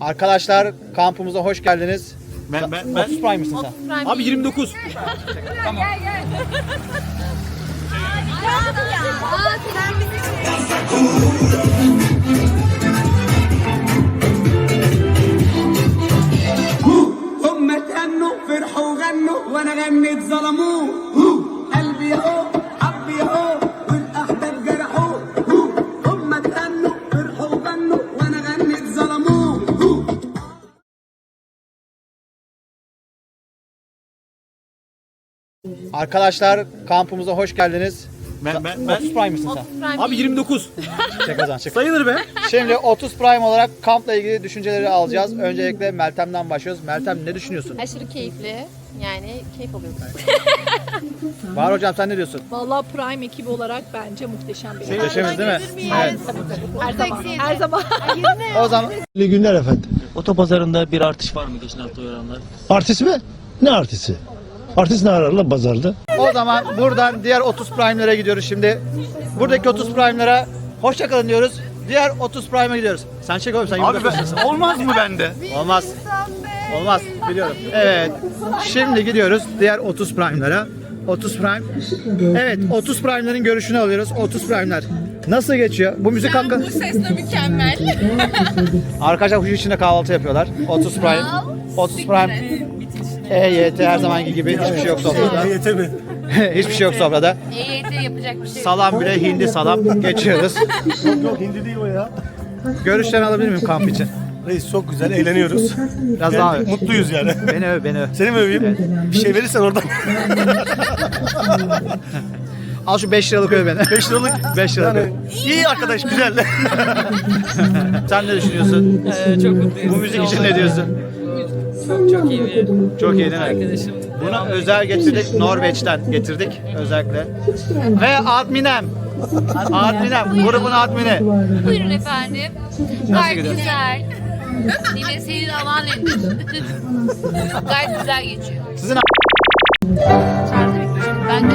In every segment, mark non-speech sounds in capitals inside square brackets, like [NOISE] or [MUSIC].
Arkadaşlar kampımıza hoş geldiniz. Ben ben 30 Prime mısın sen? Abi 29. هم تهنوا فرحوا وغنوا وانا غنيت ظلموه قلبي اهو Arkadaşlar kampımıza hoş geldiniz. Ben ben ben 30 Prime mısın sen? Abi 29. [LAUGHS] Çek o zaman çek. Sayılır be. Şimdi 30 Prime olarak kampla ilgili düşünceleri alacağız. Öncelikle Meltem'den başlıyoruz. Meltem ne düşünüyorsun? Aşırı keyifli. Yani keyif alıyoruz. [LAUGHS] Bahar hocam sen ne diyorsun? Vallahi Prime ekibi olarak bence muhteşem bir ekip. Muhteşemiz değil mi? Evet. Her zaman. Her zaman. [LAUGHS] O zaman İyi günler efendim. Otopazarında bir artış var mı geçen hafta oranlar? Artist mi? Ne artisti? Artist ne arar lan pazarda? o zaman buradan diğer 30 Prime'lere gidiyoruz şimdi. Buradaki 30 Prime'lere hoşça kalın diyoruz. Diğer 30 Prime'a gidiyoruz. Sen çek oğlum sen Abi 29'sun. ben, olmaz mı bende? Olmaz. Olmaz. Biliyorum. Evet. Şimdi gidiyoruz diğer 30 Prime'lara. 30 Prime. Evet 30 Prime'ların görüşünü alıyoruz. 30 Prime'ler. Nasıl geçiyor? Bu müzik hakkı... Bu ses de mükemmel. Arkadaşlar huş içinde kahvaltı yapıyorlar. 30 Prime. 30 Prime. EYT her zamanki gibi hiçbir şey yok sofrada. Yeter mi? [LAUGHS] hiçbir şey yok sofrada. EYT yapacak bir şey yok. Salam bile hindi salam geçiyoruz. Yok hindi değil o ya. Görüşlerini alabilir miyim kamp için? Reis çok güzel eğleniyoruz. Biraz daha öv. Mutluyuz yani. Beni öv, beni öv. Seni mi öveyim? Bir şey verirsen oradan. Al şu 5 liralık öv beni. 5 liralık. 5 liralık öv. Yani iyi arkadaş güzel. Sen ne düşünüyorsun? çok mutluyuz. Bu müzik için ne diyorsun? Çok, çok iyi bir Çok iyi değil mi? arkadaşım. Bunu özel getirdik. Norveç'ten getirdik özellikle. Ve adminem. Adminem. Grubun admini. Buyurun efendim. Gayet güzel. Yine senin aman Gayet güzel geçiyor. Sizin Şarjı bitmiş. Ben de.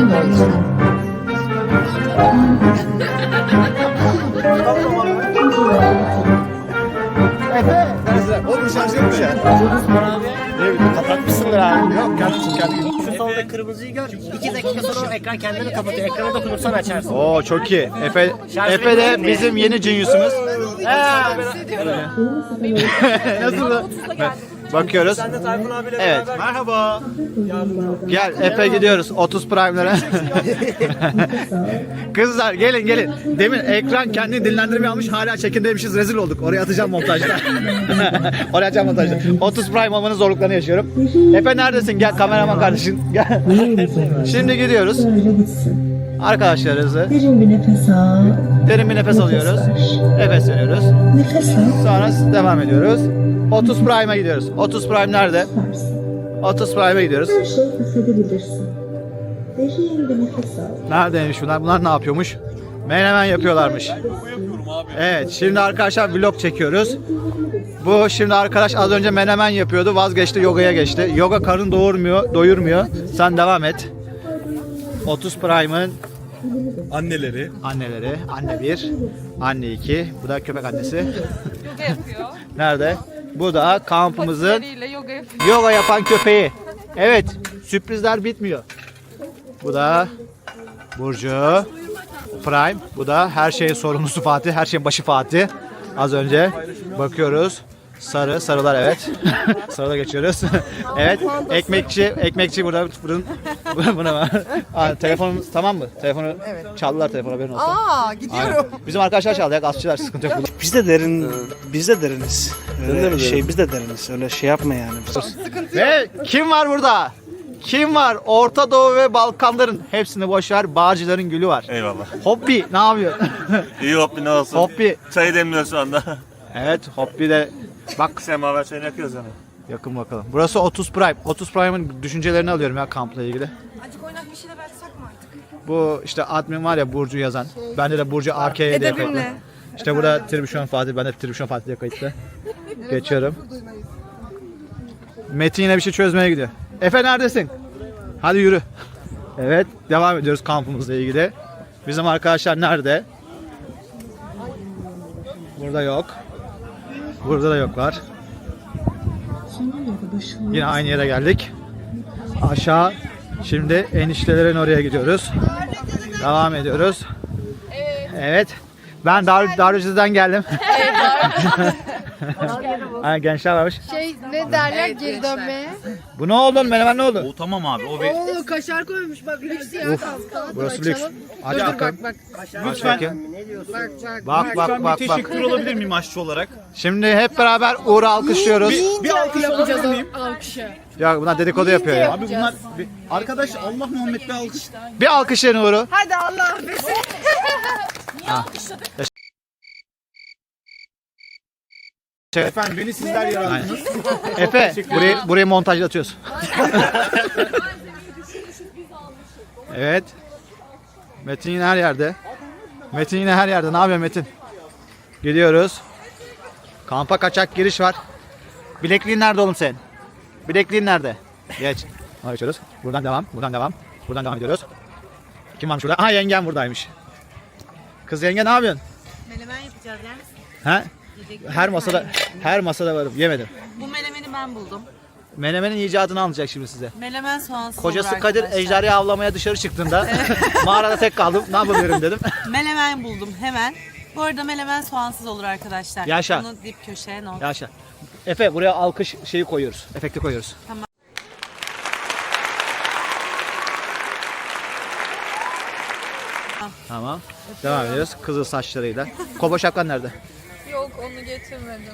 Efe. Oğlum şarj yokmuş ya. Kendisi kendi. Şu solda kırmızıyı gör. 2 dakika sonra o ekran kendini kapatıyor. Ekrana dokunursan açarsın. Oo çok iyi. Efe, Efe de bizim yeni genius'umuz. [LAUGHS] Nasıl? Bakıyoruz. Evet. Merhaba. Gel Efe gidiyoruz 30 prime'lara. [LAUGHS] Kızlar gelin gelin. Demin ekran kendini dinlendirmeye almış hala çekindeymişiz rezil olduk. Oraya atacağım montajda. [LAUGHS] Oraya atacağım montajda. 30 prime olmanın zorluklarını yaşıyorum. Efe neredesin? Gel kameraman kardeşim. Gel. Şimdi gidiyoruz. Arkadaşlarımızı Derin bir nefes al. derin bir nefes alıyoruz. Nefes veriyoruz. Nefes al. Sonra devam ediyoruz. 30 prime'a gidiyoruz. 30 prime nerede? 30 prime'a gidiyoruz. Her şeyi hissedebilirsin. Derin bir nefes al. Neredeymiş bunlar? Bunlar ne yapıyormuş? Menemen yapıyorlarmış. Evet şimdi arkadaşlar vlog çekiyoruz. Bu şimdi arkadaş az önce menemen yapıyordu vazgeçti yogaya geçti. Yoga karın doyurmuyor, doyurmuyor. Sen devam et. 30 Prime'ın Anneleri. anneleri. Anne 1, anne 2. Bu da köpek annesi. Yoga yapıyor. [LAUGHS] Nerede? Bu da kampımızın yoga yapıyor. yoga yapan köpeği. Evet sürprizler bitmiyor. Bu da Burcu. Prime. Bu da her şeyin sorumlusu Fatih. Her şeyin başı Fatih. Az önce bakıyoruz. Sarı, sarılar evet. [LAUGHS] Sarıda geçiyoruz. [LAUGHS] evet. Ekmekçi, ekmekçi burada fırın. [LAUGHS] Buna var. [LAUGHS] Aa, telefonumuz tamam mı? Telefonu çaldılar telefonu haberin olsun. Aa, gidiyorum. Bizim arkadaşlar çaldı ya gaspçılar sıkıntı yok. Biz de derin, biz de deriniz. Öyle şey biz de deriniz. Öyle şey yapma yani. Ve kim var burada? Kim var? Orta Doğu ve Balkanların hepsini boş ver. Bağcıların gülü var. Eyvallah. Hoppi ne yapıyor? [LAUGHS] İyi hoppi ne olsun. Hoppi. Çayı demliyor şu anda. Evet Hoppi de bak Semaver çayını yakıyoruz yani. Yakın bakalım. Burası 30 Prime. 30 Prime'ın düşüncelerini alıyorum ya kampla ilgili. Azıcık oynak bir şeyler açsak mı artık? Bu işte admin var ya Burcu yazan. Bende de Burcu AK'ye diye kayıtlı. İşte burada Tribüşon Fatih. Ben de Tribüşon Fatih diye kayıtlı. Geçiyorum. Metin yine bir şey çözmeye gidiyor. Efe neredesin? Hadi yürü. Evet devam ediyoruz kampımızla ilgili. Bizim arkadaşlar nerede? Burada yok. Burada da yoklar. Yine aynı yere geldik. Aşağı. Şimdi eniştelerin oraya gidiyoruz. Devam ediyoruz. Evet. Ben Dar Darücü'den geldim. [LAUGHS] ha, gençler varmış. Şey ne derler geri dönmeye? Bu ne oldu? Menemen ne oldu? O tamam abi. O bir kaşar koymuş bak lüks ya. Burası lüks. Aç Dur dur bakalım. bak bak. Bakayım. Bak bak. Bak bak bak teşekkür olabilir miyim aşçı olarak? Şimdi hep beraber Uğur'u alkışlıyoruz. Bir alkış Yapacağız miyim? o alkışı. Ya bunlar dedikodu yapıyor ya. Abi bunlar bir- arkadaş Allah Muhammed bir alkış. Bir alkışlayın Uğur'u. Hadi Allah affetsin. [LAUGHS] Efendim beni sizler yarattınız. Efe burayı, burayı montajlatıyoruz. [LAUGHS] evet. Metin yine her yerde. Metin yine her yerde. Ne yapıyor Metin? Gidiyoruz. Kampa kaçak giriş var. Bilekliğin nerede oğlum senin? Bilekliğin nerede? Geç. Ona geçiyoruz. Buradan devam. Buradan devam. Buradan devam ediyoruz. Kim varmış burada? Aha yengem buradaymış. Kız yenge ne yapıyorsun? Menemen yapacağız yer misin? He? Her masada her masada varım. Yemedim. Bu menemeni ben buldum. Menemenin icadını anlatacak şimdi size. Menemen soğansız Kocası olur Kadir arkadaşlar. ejderha avlamaya dışarı çıktığında [LAUGHS] mağarada tek kaldım. Ne yapabilirim dedim. [LAUGHS] Menemen buldum hemen. Bu arada menemen soğansız olur arkadaşlar. Yaşa. Bunu dip köşeye not. Yaşa. Efe buraya alkış şeyi koyuyoruz. Efekti koyuyoruz. Tamam. Tamam. Devam ediyoruz. Kızıl saçlarıyla. Kobo şapkan nerede? Yok onu getirmedim.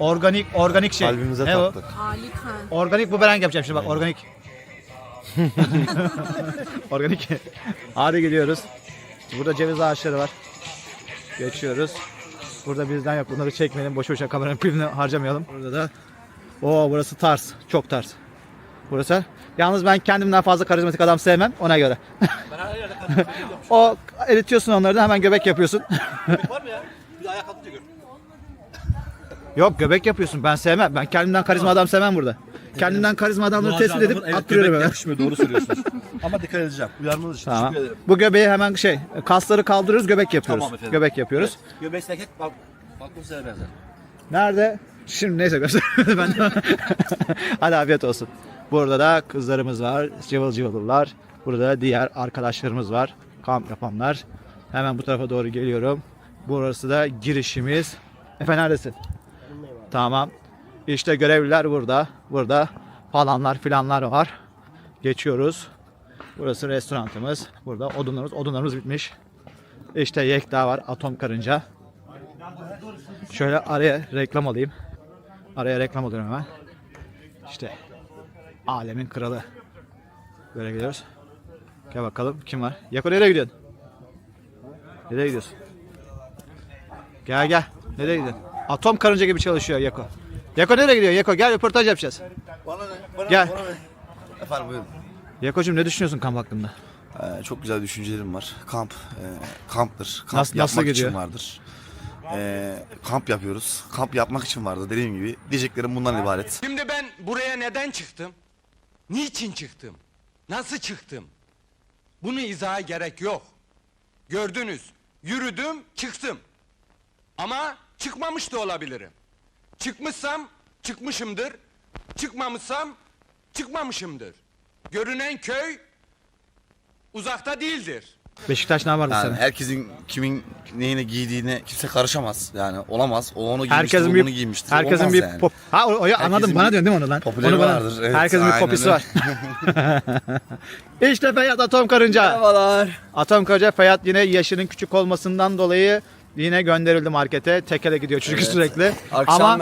Organik, organik şey. Kalbimize ne o? taktık. Harika. Organik bumerang yapacağım şimdi bak organik. [LAUGHS] organik. Hadi gidiyoruz. Burada ceviz ağaçları var. Geçiyoruz. Burada bizden yok. Bunları çekmeyelim. Boş boşuna kameranın pilini harcamayalım. Burada da o burası tars. Çok tars. Burası. Yalnız ben kendimden fazla karizmatik adam sevmem ona göre. [LAUGHS] o eritiyorsun onları da hemen göbek yapıyorsun. Var mı ya? Bir ayak atınca gör. Yok göbek yapıyorsun. Ben sevmem. Ben kendimden karizma adam sevmem burada. Kendimden karizma adamları tespit edip attırıyorum hemen. Yakışmıyor doğru söylüyorsunuz. [LAUGHS] Ama dikkat edeceğim. Uyarmanız için Tamam. teşekkür ederim. Bu göbeği hemen şey kasları kaldırıyoruz göbek yapıyoruz. Tamam efendim. Göbek yapıyoruz. Göbeği seket bak. Bakın size benzer. Nerede? Şimdi neyse göster. [LAUGHS] ben [LAUGHS] Hadi afiyet olsun. Burada da kızlarımız var. Cıvıl cıvıllar. Burada da diğer arkadaşlarımız var. Kamp yapanlar. Hemen bu tarafa doğru geliyorum. Burası da girişimiz. Efe neredesin? Tamam. İşte görevliler burada. Burada falanlar filanlar var. Geçiyoruz. Burası restoranımız. Burada odunlarımız. Odunlarımız bitmiş. İşte Yekta var. Atom karınca. Şöyle araya reklam alayım. Araya reklam alıyorum hemen. İşte alemin kralı. Böyle gidiyoruz. Gel bakalım kim var? Yako nereye gidiyorsun? Nereye gidiyorsun? Gel gel. Nereye gidiyorsun? Atom karınca gibi çalışıyor Yako. Yako nereye gidiyor? Yako gel röportaj yapacağız. Bana ne? Bana Gel. Bana ne? Efendim buyurun. Yako'cum ne düşünüyorsun kamp hakkında? Ee, çok güzel düşüncelerim var. Kamp, e, kamptır. Kamp Nasıl- nasıl yapmak gidiyor? için vardır. Ee, kamp yapıyoruz. Kamp yapmak için vardı dediğim gibi. Diyeceklerim bundan ibaret. Şimdi ben buraya neden çıktım? Niçin çıktım? Nasıl çıktım? Bunu izaha gerek yok. Gördünüz. Yürüdüm, çıktım. Ama çıkmamış da olabilirim. Çıkmışsam çıkmışımdır. Çıkmamışsam çıkmamışımdır. Görünen köy uzakta değildir. Beşiktaş ne vardı Yani sana? herkesin kimin neyine giydiğine kimse karışamaz. Yani olamaz. O onu giymiştir, Herkesin o bir bunu giymiştir. herkesin Olmaz bir yani. pop. Ha o, o- anladım Herkesin bana bir diyorsun değil mi onu lan? popüleri Onu bana- vardır, evet, herkesin bir aynen popisi öyle. var. [LAUGHS] işte Feyyat Atom Karınca. Merhabalar. Atom Karınca Feyyat yine yaşının küçük olmasından dolayı yine gönderildi markete. Tekele gidiyor çünkü sürekli. Ama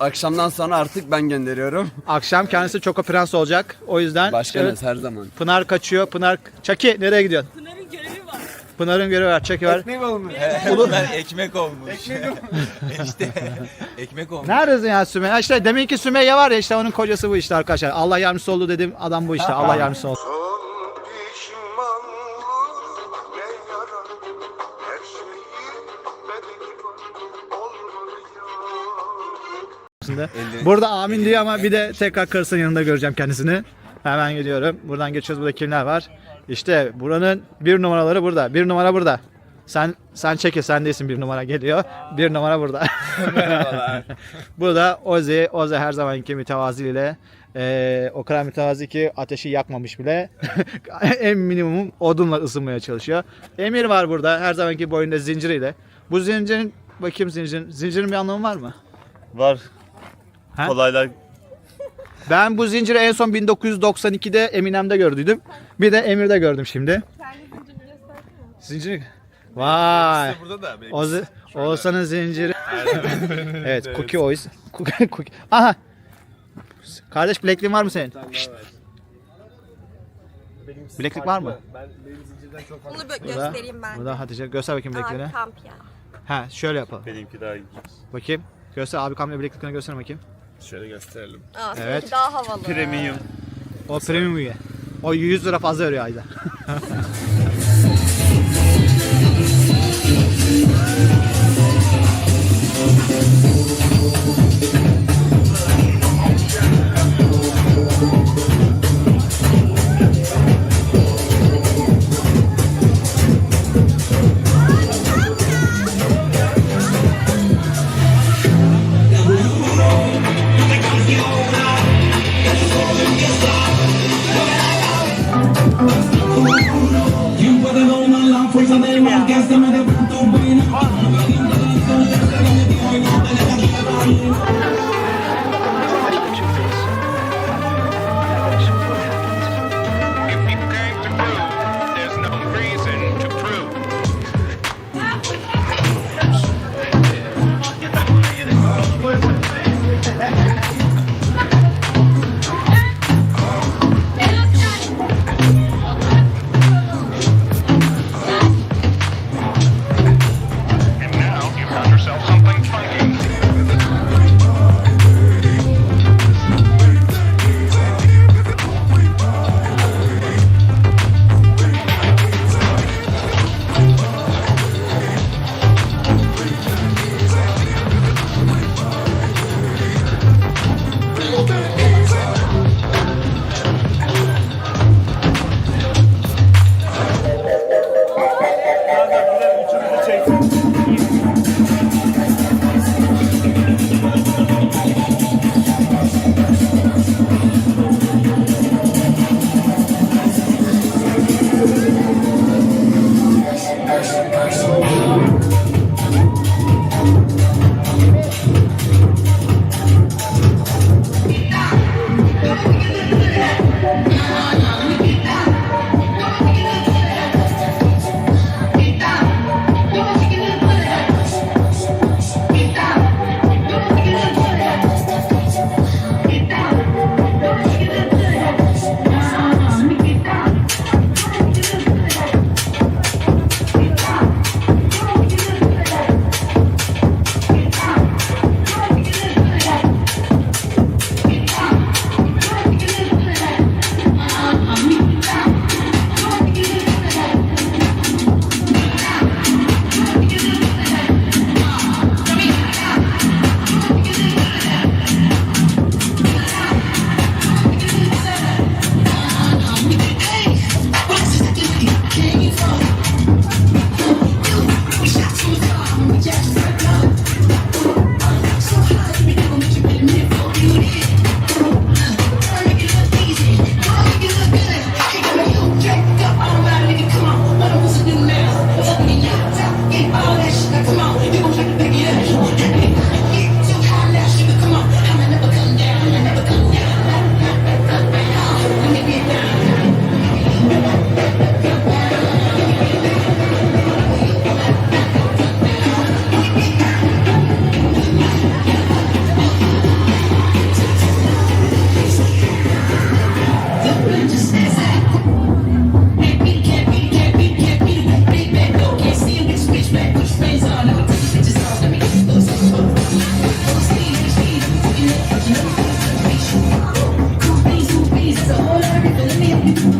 akşamdan sonra artık ben gönderiyorum. akşam kendisi Çoko Prens olacak. O yüzden Başkanız her zaman. Pınar kaçıyor. Pınar Çaki nereye gidiyorsun? Pınar'ın görevi var. Pınar'ın görevi var. Olmuş. ben ekmek olmuş. Ekmek [LAUGHS] işte ekmek olmuş. Neredesin ya Sümeyye? İşte deminki Sümeyye var ya işte onun kocası bu işte arkadaşlar. Allah yardımcısı oldu dedim adam bu işte. [LAUGHS] Allah yardımcısı oldu. [LAUGHS] Burada amin diyor ama bir de tekrar karısının yanında göreceğim kendisini. Hemen gidiyorum. Buradan geçiyoruz. Burada kimler var? İşte buranın bir numaraları burada. Bir numara burada. Sen sen çekil sen değilsin bir numara geliyor. Bir numara burada. [LAUGHS] Merhabalar. [LAUGHS] burada Ozi. Ozi her zamanki mütevaziyle eee o kadar mütevazi ki ateşi yakmamış bile. en minimum odunla ısınmaya çalışıyor. Emir var burada her zamanki boyunda zinciriyle. Bu zincirin bakayım zincirin. Zincirin bir anlamı var mı? Var. Ha? Kolaylar. Ben bu zinciri en son 1992'de Eminem'de gördüydüm. Bir de Emir'de gördüm şimdi. Zinciri. Vay. Burada da benim. Ozi, Oğuzhan'ın zinciri. evet, Cookie Oys. Cookie, cookie. Aha. Kardeş bilekliğin var mı senin? Şşt. Bileklik var mı? Bunu Burada, göstereyim ben. burada Hatice. Göster bakayım bilekliğini. kamp ya. Ha, şöyle yapalım. Benimki daha iyi. Bakayım. Göster abi kamera bilekliklerini göster bakayım. Şöyle gösterelim. Aa, Evet. Daha havalı. Premium. O premium üye. O 100 lira fazla veriyor ayda. [LAUGHS]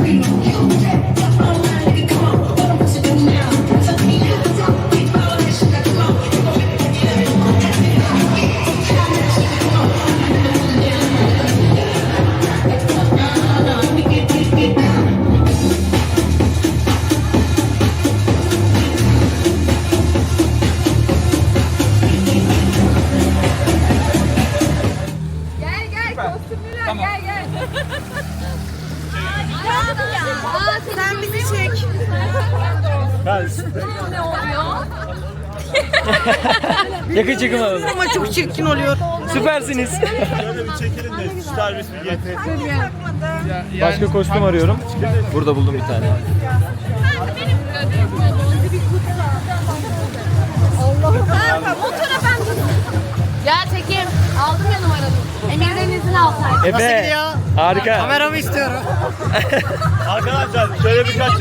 Gel ne oluyor? Yakın çekim alalım. Ama çok çirkin oluyor. Süpersiniz. Başka kostüm arıyorum. Burada buldum bir tane. Ya tekim aldım ya numaranı. Emir'den izin alsaydım. Efe. Harika. Kameramı istiyorum. [LAUGHS] Arkadaşlar şöyle birkaç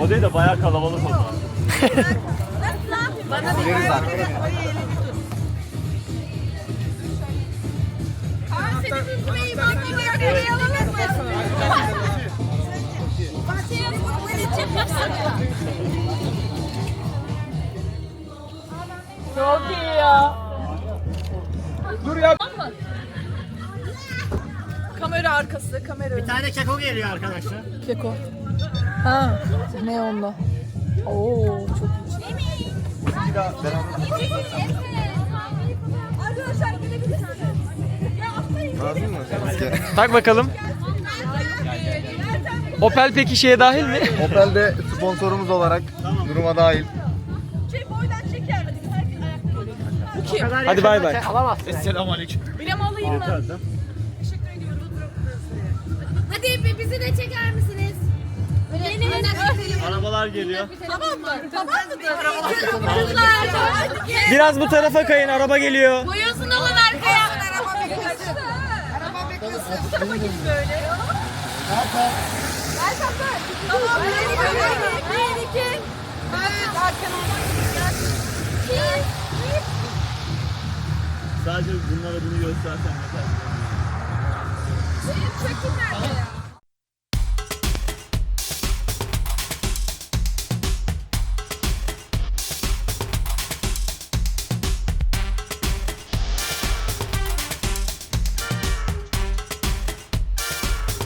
O değil de bayağı kalabalık oldu. [LAUGHS] Bana bir Çok iyi ya. Kamera arkası, kamera Bir tane keko geliyor arkadaşlar. Keko. Ha, ne onda? Oo, çok iyi. Arkadaşlar gelebilirsiniz. Tak bakalım. Opel peki şeye dahil mi? [LAUGHS] Opel de sponsorumuz olarak duruma dahil. Şey boydan? Herkes ayakta olur. Hadi bay bay. Bilem alayım mı? Hadi hep bizi de çeker misiniz? Yeni yeni Arabalar geliyor. Tamam mı? Tamam mı? Kızlar. Biraz bu tarafa kayın araba geliyor. Boyunsun alın arkaya. Araba kaçtı. Araba kaçtı. Bu tarafa git böyle. Gel kapı. Tamam. Bir, iki. Evet. Arkana. İki. Sadece bunlara bunu göstersen yeter. Benim çekim nerede ya?